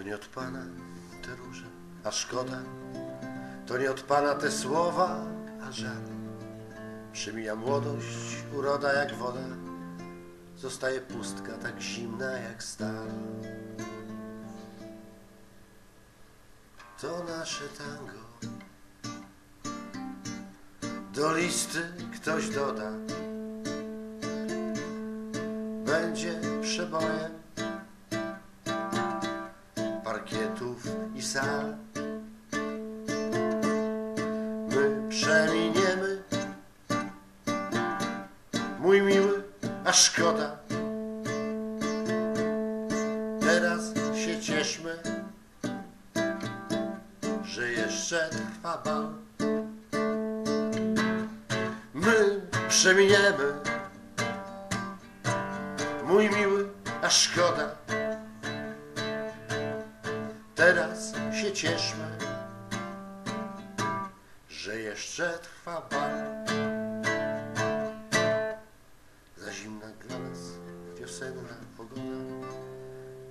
To nie od Pana te róże, a szkoda. To nie od Pana te słowa, a żal. Przemija młodość, uroda jak woda. Zostaje pustka tak zimna jak stal. To nasze tango. Do listy ktoś doda. Będzie przebojem parkietów i sal. My przeminiemy, mój miły, a szkoda. Teraz się cieszmy, że jeszcze trwa bal. My przeminiemy, mój miły, a szkoda. Teraz się cieszmy, że jeszcze trwa bal. Za zimna dla nas wiosenna pogoda.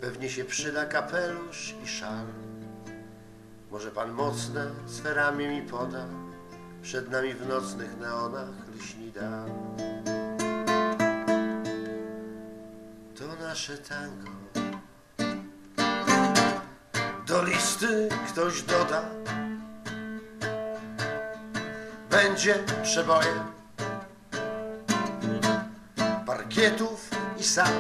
Pewnie się przyda kapelusz i szal. Może pan mocne sferami mi poda. Przed nami w nocnych neonach lśni dal. To nasze tango. Listy ktoś doda. Będzie przebojem parkietów i sal.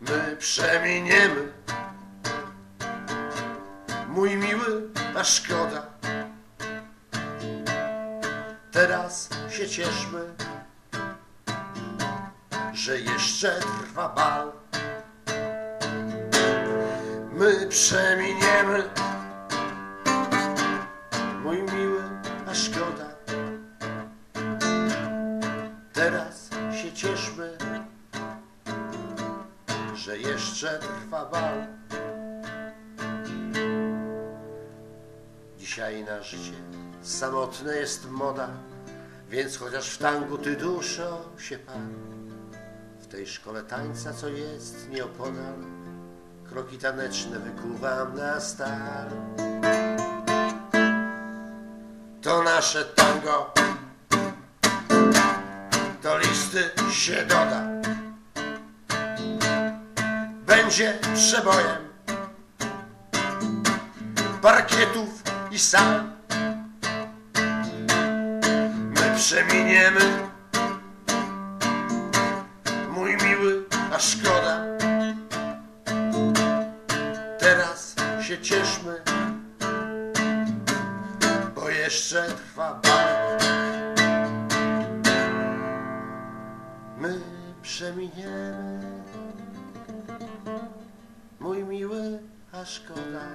My przeminiemy, mój miły, a szkoda. Teraz się cieszmy, że jeszcze trwa bal. Przeminiemy, mój miły, a szkoda. Teraz się cieszmy, że jeszcze trwa bal. Dzisiaj na życie samotne jest moda, więc chociaż w tangu ty duszo się pan. W tej szkole tańca, co jest nieopodal, kroki taneczne wykuwam na stal. To nasze tango, do listy się doda. Będzie przebojem parkietów i sal. My przeminiemy, mój miły, a szkoda. Się cieszmy, bo jeszcze trwa bal. My przeminiemy, mój miły, a szkoda.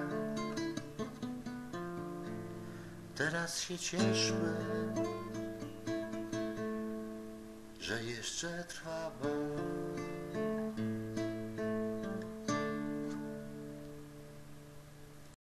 Teraz się cieszmy, że jeszcze trwa bal.